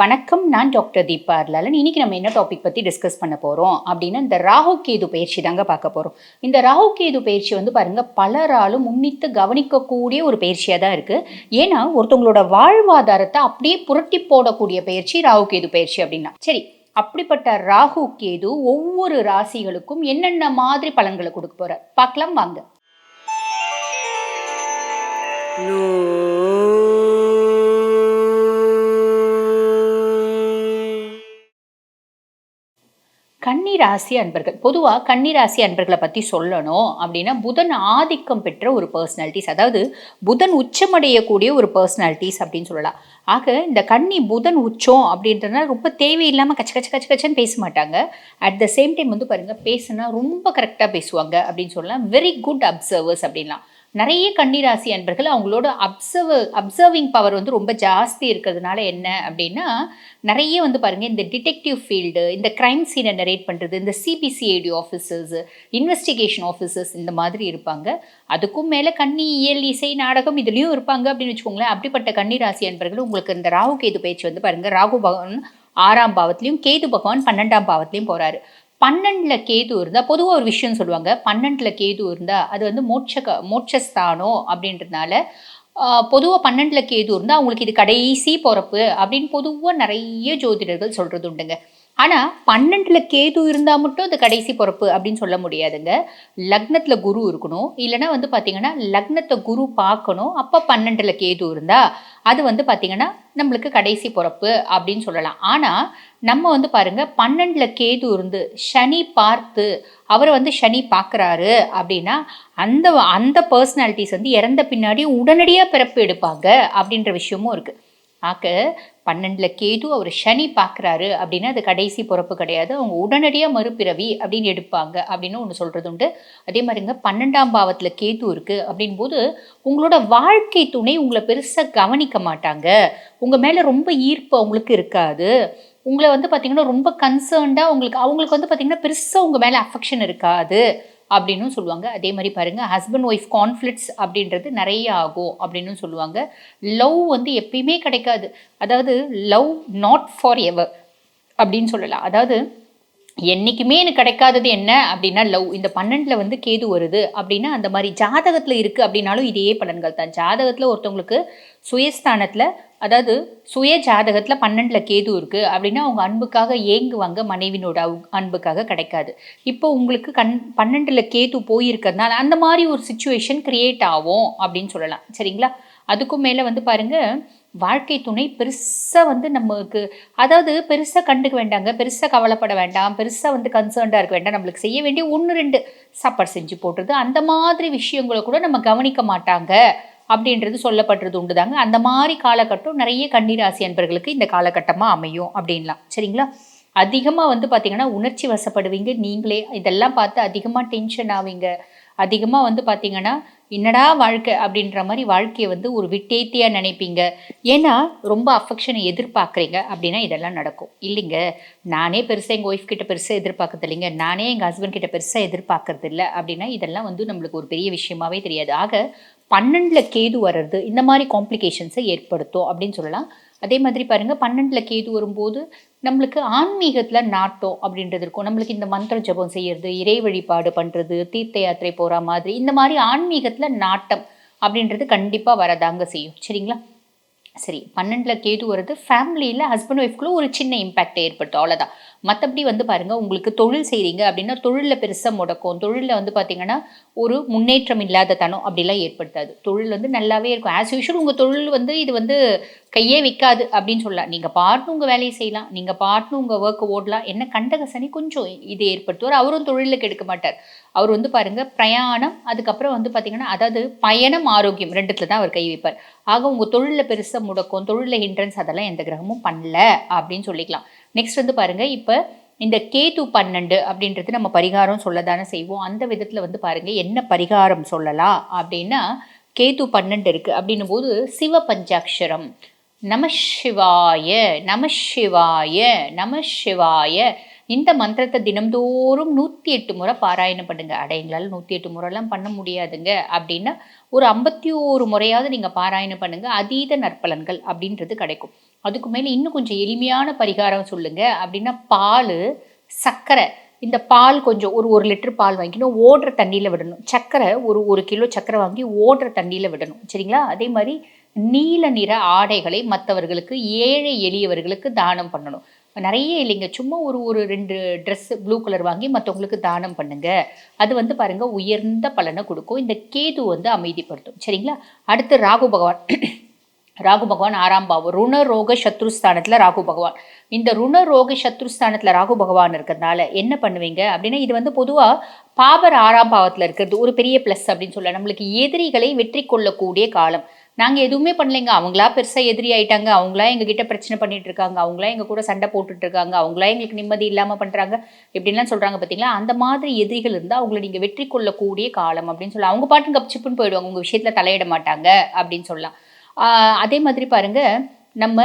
வணக்கம் நான் டாக்டர் தீபா அர்லாலன். இன்னைக்கு நம்ம என்ன டாபிக் பற்றி டிஸ்கஸ் பண்ண போகிறோம் அப்படின்னா இந்த ராகு கேது பயிற்சி தாங்க பார்க்க போகிறோம் இந்த ராகு கேது பயிற்சி வந்து பாருங்க பலராலும் முன்னித்து கவனிக்கக்கூடிய ஒரு பயிற்சியாக தான் இருக்குது ஏன்னா ஒருத்தவங்களோட வாழ்வாதாரத்தை அப்படியே புரட்டி போடக்கூடிய பயிற்சி ராகு கேது பயிற்சி அப்படின்னா. சரி அப்படிப்பட்ட ராகு கேது ஒவ்வொரு ராசிகளுக்கும் என்னென்ன மாதிரி பலன்களை கொடுக்க போற பார்க்கலாம் வாங்க. கன்னி ராசி அன்பர்கள். பொதுவாக கன்னி ராசி அன்பர்களை பற்றி சொல்லணும் அப்படின்னா புதன் ஆதிக்கம் பெற்ற ஒரு பர்சனாலிட்டிஸ் அதாவது புதன் உச்சமடையக்கூடிய ஒரு பர்சனாலிட்டிஸ் அப்படின்னு சொல்லலாம். ஆக இந்த கன்னி புதன் உச்சம் அப்படின்றதுனால ரொம்ப தேவையில்லாமல் கச்ச கச்ச கச்ச கச்சன்னு பேச மாட்டாங்க. அட் த சேம் டைம் வந்து பாருங்கள் பேசுனா ரொம்ப கரெக்டாக பேசுவாங்க அப்படின்னு சொல்லலாம். வெரி குட் அப்சர்வர்ஸ் அப்படின்லாம். நிறைய கன்னிராசி அன்பர்கள் அவங்களோட அப்சர்வ் அப்சர்விங் பவர் வந்து ரொம்ப ஜாஸ்தி இருக்கிறதுனால என்ன அப்படின்னா நிறைய வந்து பாருங்கள் இந்த டிடெக்டிவ் ஃபீல்டு இந்த க்ரைம் சீனை நரேட் பண்ணுறது இந்த சிபிசிஐடி ஆஃபீஸர்ஸ் இன்வெஸ்டிகேஷன் ஆஃபீஸர்ஸ் இந்த மாதிரி இருப்பாங்க. அதுக்கும் மேலே கன்னி இயல் இசை நாடகம் இதுலேயும் இருப்பாங்க அப்படின்னு வச்சுக்கோங்களேன். அப்படிப்பட்ட கன்னிராசி அன்பர்கள் உங்களுக்கு இந்த ராகு கேது பேச்சு வந்து பாருங்கள் ராகு பகவான் ஆறாம் பாவத்திலையும் கேது பகவான் பன்னெண்டாம் பாவத்திலையும் போகிறாரு பன்னெண்டில் கேது இருந்தால் பொதுவாக ஒரு விஷயம் சொல்லுவாங்க. பன்னெண்டில் கேது இருந்தால் அது வந்து மோட்ச மோட்சஸ்தானம் அப்படின்றதுனால பொதுவாக பன்னெண்டில் கேது இருந்தால் அவங்களுக்கு இது கடைசி பிறப்பு அப்படின்னு பொதுவாக நிறைய ஜோதிடர்கள் சொல்கிறது உண்டுங்க. ஆனால் பன்னெண்டில் கேது இருந்தால் மட்டும் அது கடைசி பிறப்பு அப்படின்னு சொல்ல முடியாதுங்க. லக்னத்தில் குரு இருக்கணும். இல்லைனா வந்து பார்த்தீங்கன்னா லக்னத்தை குரு பார்க்கணும். அப்போ பன்னெண்டில் கேது இருந்தால் அது வந்து பார்த்திங்கன்னா நம்மளுக்கு கடைசி பிறப்பு அப்படின்னு சொல்லலாம். ஆனால் நம்ம வந்து பாருங்கள் பன்னெண்டில் கேது இருந்து சனி பார்த்து அவரை வந்து சனி பார்க்குறாரு அப்படின்னா அந்த அந்த பர்சனாலிட்டிஸ் வந்து இறந்த பின்னாடி உடனடியாக பிறப்பு எடுப்பாங்க அப்படின்ற விஷயமும் இருக்குது ஆக்க பன்னெண்டில் கேது அவர் சனி பார்க்குறாரு அப்படின்னா அது கடைசி பிறப்பு கிடையாது. அவங்க உடனடியாக மறுபிறவி அப்படின்னு எடுப்பாங்க அப்படின்னு ஒன்று சொல்கிறது உண்டு. அதே மாதிரிங்க பன்னெண்டாம் பாவத்தில் கேது இருக்குது அப்படின் போது உங்களோட வாழ்க்கை துணை உங்களை பெருசாக கவனிக்க மாட்டாங்க. உங்கள் மேலே ரொம்ப ஈர்ப்பு அவங்களுக்கு இருக்காது. உங்களை வந்து பார்த்திங்கன்னா ரொம்ப கன்சர்ன்டாக உங்களுக்கு அவங்களுக்கு வந்து பார்த்திங்கன்னா பெருசாக உங்கள் மேலே அஃபெக்ஷன் இருக்காது. அப்படின்னு சொல்லுவாங்க. அதே மாதிரி பாருங்கள் ஹஸ்பண்ட் ஒய்ஃப் கான்ஃப்ளிக்ஸ் அப்படின்றது நிறைய ஆகும் அப்படின்னு சொல்லுவாங்க. லவ் வந்து எப்பயுமே கிடைக்காது. அதாவது லவ் நாட் ஃபார் எவர் அப்படின்னு சொல்லலாம். அதாவது என்றைக்குமே எனக்கு கிடைக்காதது என்ன அப்படின்னா லவ் இந்த பன்னெண்டில் வந்து கேது வருது அப்படின்னா அந்த மாதிரி ஜாதகத்தில் இருக்குது அப்படின்னாலும் இதே பலன்கள் தான். ஜாதகத்தில் ஒருத்தவங்களுக்கு சுயஸ்தானத்தில் அதாவது சுய ஜாதகத்தில் பன்னெண்டில் கேது இருக்குது அப்படின்னா அவங்க அன்புக்காக ஏங்குவாங்க மனைவினோட அன்புக்காக கிடைக்காது. இப்போ உங்களுக்கு கண் பன்னெண்டில் கேது போயிருக்கிறதுனால அந்த மாதிரி ஒரு சுச்சுவேஷன் க்ரியேட் ஆகும் அப்படின்னு சொல்லலாம். சரிங்களா? அதுக்கும் மேலே வந்து பாருங்கள் வாழ்க்கை துணை பெருசாக வந்து நமக்கு அதாவது பெருசாக கண்டுக்க வேண்டாங்க பெருசாக கவலைப்பட வேண்டாம் பெருசாக வந்து கன்சர்ன்டாக இருக்க வேண்டாம். நம்மளுக்கு செய்ய வேண்டிய ஒன்று ரெண்டு சாப்பாடு செஞ்சு போட்டுருது அந்த மாதிரி விஷயங்களை கூட நம்ம கவனிக்க மாட்டாங்க. அப்படின்றது சொல்லப்படுறது உண்டுதாங்க. அந்த மாதிரி காலகட்டம் நிறைய கன்னிராசி அன்பர்களுக்கு இந்த காலகட்டமாக அமையும் அப்படின்லாம். சரிங்களா? அதிகமாக வந்து பார்த்திங்கன்னா உணர்ச்சி வசப்படுவீங்க. நீங்களே இதெல்லாம் பார்த்து அதிகமாக டென்ஷன் ஆவீங்க. அதிகமாக வந்து பார்த்திங்கன்னா என்னடா வாழ்க்கை அப்படின்ற மாதிரி வாழ்க்கையை வந்து ஒரு விட்டேத்தியாக நினைப்பீங்க. ஏன்னா ரொம்ப அஃபெக்ஷனை எதிர்பார்க்குறீங்க அப்படின்னா இதெல்லாம் நடக்கும். இல்லைங்க. நானே பெருசாக எங்கள் ஒய்ஃப் கிட்ட பெருசாக எதிர்பார்க்கறது இல்லைங்க. நானே எங்கள் ஹஸ்பண்ட் கிட்ட பெருசாக எதிர்பார்க்கறது இல்லை அப்படின்னா இதெல்லாம் வந்து நம்மளுக்கு ஒரு பெரிய விஷயமாவே தெரியாது. ஆக பன்னெண்டில் கேது வர்றது இந்த மாதிரி காம்ப்ளிகேஷன்ஸை ஏற்படுத்தும் அப்படின்னு சொல்லலாம். அதே மாதிரி பாருங்கள் பன்னெண்டில் கேது வரும்போது நம்மளுக்கு ஆன்மீகத்தில் நாட்டம் அப்படின்றது இருக்கும். நம்மளுக்கு இந்த மந்திர ஜபம் செய்கிறது இறை வழிபாடு பண்ணுறது தீர்த்த யாத்திரை போகிற மாதிரி இந்த மாதிரி ஆன்மீகத்தில் நாட்டம் அப்படின்றது கண்டிப்பாக வரதாங்க செய்யும். சரிங்களா? சரி பன்னெண்டில் கேது வருது ஃபேமிலியில் ஹஸ்பண்ட் ஒய்ஃப்குள்ளே ஒரு சின்ன இம்பேக்டை ஏற்படுத்தும். அவ்வளோதான் மற்றபடி வந்து பாருங்கள் உங்களுக்கு தொழில் செய்கிறீங்க அப்படின்னா தொழிலில் பெருசாக முடக்கும். தொழிலில் வந்து பார்த்திங்கன்னா ஒரு முன்னேற்றம் இல்லாத தனம் அப்படிலாம் ஏற்படுத்தாது. தொழில் வந்து நல்லாவே இருக்கும். ஆஸ் யூஷுவல் உங்கள் தொழில் வந்து இது வந்து கையே விற்காது அப்படின்னு சொல்லலாம். நீங்கள் பாட்டு உங்கள் வேலையை செய்யலாம். நீங்கள் பாட்டு உங்கள் ஒர்க்கை ஓடலாம் என்ன கண்டக சனி கொஞ்சம் இது ஏற்படுத்துவார். அவரும் தொழிலில் கெடுக்க மாட்டார். அவர் வந்து பாருங்கள் பிரயாணம் அதுக்கப்புறம் வந்து பார்த்திங்கன்னா அதாவது பயணம் ஆரோக்கியம் ரெண்டுத்தில் தான் அவர் கை வைப்பார். ஆக உங்கள் தொழிலில் பெருசாக முடக்கும். தொழிலில் ஹிண்ட்ரன்ஸ் அதெல்லாம் எந்த கிரகமும் பண்ணல அப்படின்னு சொல்லிக்கலாம். நெக்ஸ்ட் வந்து பாருங்கள் இப்போ இந்த கேது பன்னெண்டு அப்படின்றது நம்ம பரிகாரம் சொல்ல தானே செய்வோம். அந்த விதத்தில் வந்து பாருங்கள் என்ன பரிகாரம் சொல்லலாம் அப்படின்னா கேது பன்னெண்டு இருக்குது அப்படின்னும் போது சிவ பஞ்சாட்சரம் நம சிவாய நம சிவாய நம சிவாய. இந்த மந்திரத்தை தினம்தோறும் நூற்றி எட்டு முறை பாராயணம் பண்ணுங்க. அட எங்களால் நூற்றி எட்டு முறைலாம் பண்ண முடியாதுங்க. அப்படின்னா ஒரு ஐம்பத்தி ஓரு முறையாவது நீங்கள் பாராயணம் பண்ணுங்கள் அதீத நற்பலன்கள் அப்படின்றது கிடைக்கும். அதுக்கு மேலே இன்னும் கொஞ்சம் எளிமையான பரிகாரம் சொல்லுங்கள் அப்படின்னா பால் சர்க்கரை இந்த பால் கொஞ்சம் ஒரு ஒரு லிட்டர் பால் வாங்கிக்கணும். ஓடுற தண்ணியில் விடணும். சர்க்கரை ஒரு ஒரு கிலோ சர்க்கரை வாங்கி ஓடுற தண்ணியில் விடணும். சரிங்களா? அதே மாதிரி நீல நிற ஆடைகளை மற்றவர்களுக்கு ஏழை எளியவர்களுக்கு தானம் பண்ணணும். நிறைய இல்லைங்க. சும்மா ஒரு ஒரு ரெண்டு ட்ரெஸ் ப்ளூ கலர் வாங்கி மற்றவங்களுக்கு தானம் பண்ணுங்க. அது வந்து பாருங்க உயர்ந்த பலனை கொடுக்கும். இந்த கேது வந்து அமைதிப்படுத்தும். சரிங்களா? அடுத்து ராகு பகவான். ராகு பகவான் ஆறாம் பாவம். ருண ரோக சத்ருஸ்தானத்தில் ராகு பகவான். இந்த ருண ரோக சத்ருஸ்தானத்தில் ராகு பகவான் இருக்கிறதுனால என்ன பண்ணுவீங்க? அப்படின்னா இது வந்து பொதுவாக பாபர் ஆறாம் பாவத்தில் இருக்கிறது ஒரு பெரிய ப்ளஸ் அப்படின்னு சொல்ல. நம்மளுக்கு எதிரிகளை வெற்றி கொள்ளக்கூடிய காலம். நாங்கள் எதுவுமே பண்ணலைங்க. அவங்களா பெருசாக எதிரி ஆயிட்டாங்க. அவங்களா எங்ககிட்ட பிரச்சனை பண்ணிட்டு இருக்காங்க. அவங்களா எங்கள் கூட சண்டை போட்டுட்டு இருக்காங்க. அவங்களா எங்களுக்கு நிம்மதி இல்லாமல் பண்ணுறாங்க இப்படின்லாம் சொல்கிறாங்க பார்த்தீங்களா அந்த மாதிரி எதிரிகள் இருந்தால் அவங்கள நீங்கள் வெற்றி கொள்ளக்கூடிய காலம் அப்படின்னு சொல்லலாம். அவங்க பாட்டுங்க கப்சிப்புன்னு போயிடுவாங்க. உங்கள் விஷயத்தில் தலையிட மாட்டாங்க அப்படின்னு சொல்லலாம். அதே மாதிரி பாருங்கள் நம்ம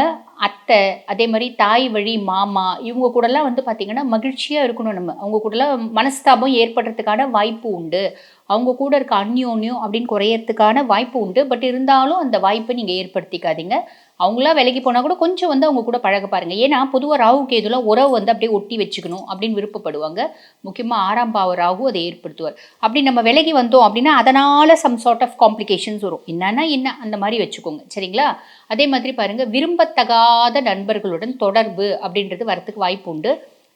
அத்தை அதே மாதிரி தாய் வழி மாமா இவங்க கூடலாம் வந்து பார்த்திங்கன்னா மகிழ்ச்சியாக இருக்கணும் நம்ம. அவங்க கூடலாம் மனஸ்தாபம் ஏற்படுறதுக்கான வாய்ப்பு உண்டு. அவங்க கூட இருக்க அந்யோன்யம் அப்படின்னு குறையறதுக்கான வாய்ப்பு உண்டு. பட் இருந்தாலும் அந்த வாய்ப்பை நீங்கள் ஏற்படுத்திக்காதீங்க. அவங்களா விலைக்கு போனால் கூட கொஞ்சம் வந்து அவங்க கூட பழக பாருங்க. ஏன்னா பொதுவாக ராகு கேதுலாம் உறவு வந்து அப்படியே ஒட்டி வச்சுக்கணும் அப்படின்னு விருப்பப்படுவாங்க. முக்கியமாக ஆறாம் பாவ ராகு அதை ஏற்படுத்துவார். அப்படி நம்ம விலகி வந்தோம் அப்படின்னா அதனால் சம் சார்ட் ஆஃப் காம்ப்ளிகேஷன்ஸ் வரும். என்னன்னா என்ன? அந்த மாதிரி வச்சுக்கோங்க. சரிங்களா? அதே மாதிரி பாருங்க. விரும்பத்தகாத நண்பர்களுடன் தொடர்பு அப்படின்றது வரத்துக்கு வாய்ப்பு உண்டு.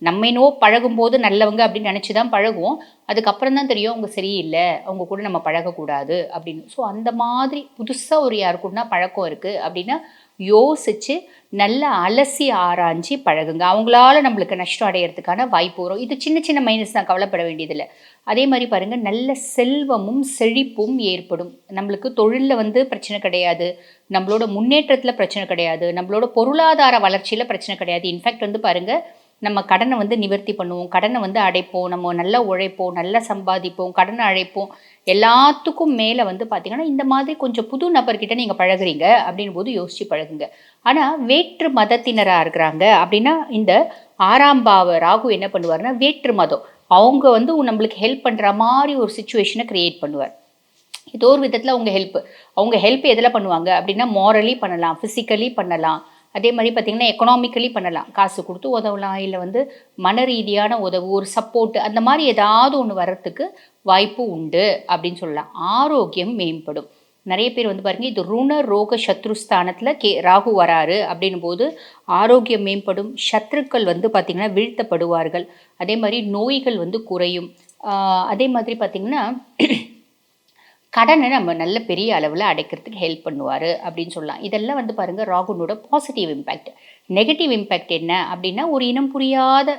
நம்ம என்னவோ பழகும்போது நல்லவங்க அப்படின்னு நினச்சி தான் பழகுவோம். அதுக்கப்புறம் தான் தெரியும் அவங்க சரியில்லை அவங்க கூட நம்ம பழகக்கூடாது அப்படின்னு. ஸோ அந்த மாதிரி புதுசாக ஒரு யாருக்குன்னா பழக்கம் இருக்குது அப்படின்னா யோசித்து நல்லா அலசி ஆராய்ஞ்சி பழகுங்க. அவங்களால நம்மளுக்கு நஷ்டம் அடையிறதுக்கான வாய்ப்பு வரும். இது சின்ன சின்ன மைனஸ் தான் கவலைப்பட வேண்டியதில்லை. அதே மாதிரி பாருங்கள் நல்ல செல்வமும் செழிப்பும் ஏற்படும். நம்மளுக்கு தொழிலில் வந்து பிரச்சனை கிடையாது. நம்மளோட முன்னேற்றத்தில் பிரச்சனை கிடையாது. நம்மளோட பொருளாதார வளர்ச்சியில் பிரச்சனை கிடையாது. இன்ஃபேக்ட் வந்து பாருங்கள் நம்ம கடனை வந்து நிவர்த்தி பண்ணுவோம். கடனை வந்து அடைப்போம். நம்ம நல்லா உழைப்போம். நல்லா சம்பாதிப்போம். கடனை அழைப்போம். எல்லாத்துக்கும் மேலே வந்து பார்த்திங்கன்னா இந்த மாதிரி கொஞ்சம் புது நபர்கிட்ட நீங்கள் பழகுறீங்க அப்படின் போது யோசித்து பழகுங்க. ஆனால் வேற்று மதத்தினராக இருக்கிறாங்க அப்படின்னா இந்த ஆறாம் பாவ ராகு என்ன பண்ணுவார்னா வேற்று மதம். அவங்க வந்து நம்மளுக்கு ஹெல்ப் பண்ணுற மாதிரி ஒரு சுச்சுவேஷனை க்ரியேட் பண்ணுவார். ஏதோ ஒரு விதத்தில் அவங்க ஹெல்ப் அவங்க ஹெல்ப் எதில் பண்ணுவாங்க அப்படின்னா மாரலி பண்ணலாம். ஃபிசிக்கலி பண்ணலாம். அதே மாதிரி பார்த்திங்கன்னா எக்கனாமிக்கலி பண்ணலாம். காசு கொடுத்து உதவலாம். இல்லை வந்து மன ரீதியான உதவு ஒரு சப்போர்ட் அந்த மாதிரி ஏதாவது ஒன்று வர்றதுக்கு வாய்ப்பு உண்டு அப்படின்னு சொல்லலாம். ஆரோக்கியம் மேம்படும். நிறைய பேர் வந்து பாருங்க இது ருண ரோக சத்ருஸ்தானத்தில் கே ராகு வராரு அப்படின் போது ஆரோக்கியம் மேம்படும். சத்ருக்கள் வந்து பார்த்திங்கன்னா வீழ்த்தப்படுவார்கள். அதே மாதிரி நோய்கள் வந்து குறையும். அதே மாதிரி பார்த்திங்கன்னா கடனை நம்ம நல்ல பெரிய அளவில் அடைக்கிறதுக்கு ஹெல்ப் பண்ணுவார் அப்படின்னு சொல்லலாம். இதெல்லாம் வந்து பாருங்கள் ராகுனோட பாசிட்டிவ் இம்பேக்ட் நெகட்டிவ் இம்பேக்ட் என்ன அப்படின்னா ஒரு இனம் புரியாத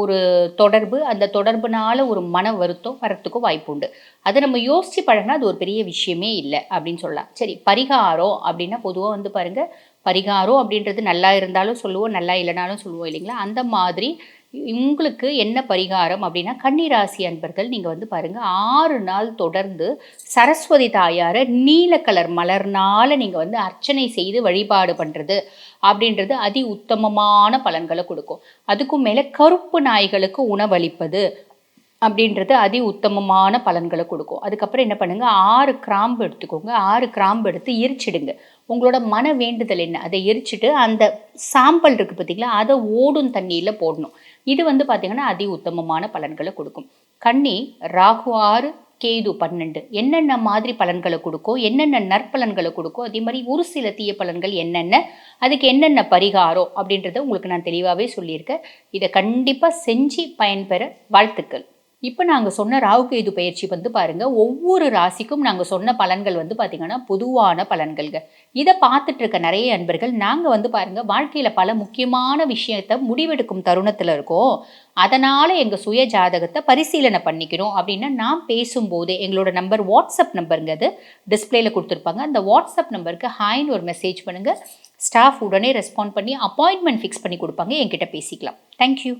ஒரு தொடர்பு அந்த தொடர்புனால ஒரு மன வருத்தம் வரத்துக்கும் வாய்ப்பு உண்டு. அதை நம்ம யோசித்து பழகினா அது ஒரு பெரிய விஷயமே இல்லை அப்படின்னு சொல்லலாம். சரி பரிகாரம் அப்படின்னா பொதுவாக வந்து பாருங்கள் பரிகாரம் அப்படின்றது நல்லா இருந்தாலும் சொல்லுவோம் நல்லா இல்லைனாலும் சொல்லுவோம் இல்லைங்களா? அந்த மாதிரி உங்களுக்கு என்ன பரிகாரம் அப்படின்னா கன்னிராசி அன்பர்கள் நீங்கள் வந்து பாருங்கள் ஆறு நாள் தொடர்ந்து சரஸ்வதி தாயாரை நீல கலர் மலர்னால் நீங்கள் வந்து அர்ச்சனை செய்து வழிபாடு பண்ணுறது அப்படின்றது அதி உத்தமமான பலன்களை கொடுக்கும். அதுக்கும் மேலே கருப்பு நாய்களுக்கு உணவளிப்பது அப்படின்றது அதி உத்தமமான பலன்களை கொடுக்கும். அதுக்கப்புறம் என்ன பண்ணுங்கள் ஆறு கிராம்பு எடுத்துக்கோங்க. ஆறு கிராம்பு எடுத்து எரிச்சிடுங்க. உங்களோட மன வேண்டுதல் என்ன? அதை எரிச்சிட்டு அந்த சாம்பல் இருக்குது பார்த்தீங்களா? அதை ஓடும் தண்ணியில் போடணும். இது வந்து பார்த்திங்கன்னா அதி உத்தமமான பலன்களை கொடுக்கும். கன்னி ராகு ஆறு கேது பன்னெண்டு. என்னென்ன மாதிரி பலன்களை கொடுக்கும்? என்னென்ன நற்பலன்களை கொடுக்கும்? அதே மாதிரி ஒரு சில தீய பலன்கள் என்னென்ன? அதுக்கு என்னென்ன பரிகாரம்? அப்படின்றத உங்களுக்கு நான் தெளிவாகவே சொல்லியிருக்கேன். இதை கண்டிப்பாக செஞ்சு பயன்பெற வாழ்த்துக்கள். இப்போ நாங்கள் சொன்ன ராகுகேது பயிற்சி வந்து பாருங்கள் ஒவ்வொரு ராசிக்கும் நாங்கள் சொன்ன பலன்கள் வந்து பார்த்திங்கன்னா பொதுவான பலன்கள்ங்க. இதை பார்த்துட்டு இருக்க நிறைய அன்பர்கள் நாங்கள் வந்து பாருங்கள் வாழ்க்கையில் பல முக்கியமான விஷயத்தை முடிவெடுக்கும் தருணத்தில் இருக்கோம். அதனால் எங்கள் சுய ஜாதகத்தை பரிசீலனை பண்ணிக்கிறோம் அப்படின்னா நான் பேசும்போது எங்களோட நம்பர் வாட்ஸ்அப் நம்பருங்க அது டிஸ்பிளேல கொடுத்துருப்பாங்க. அந்த வாட்ஸ்அப் நம்பருக்கு ஹாய்னு ஒரு மெசேஜ் பண்ணுங்கள் ஸ்டாஃப் உடனே ரெஸ்பாண்ட் பண்ணி அப்பாயின்மெண்ட் ஃபிக்ஸ் பண்ணி கொடுப்பாங்க. என்கிட்ட பேசிக்கலாம். தேங்க்யூ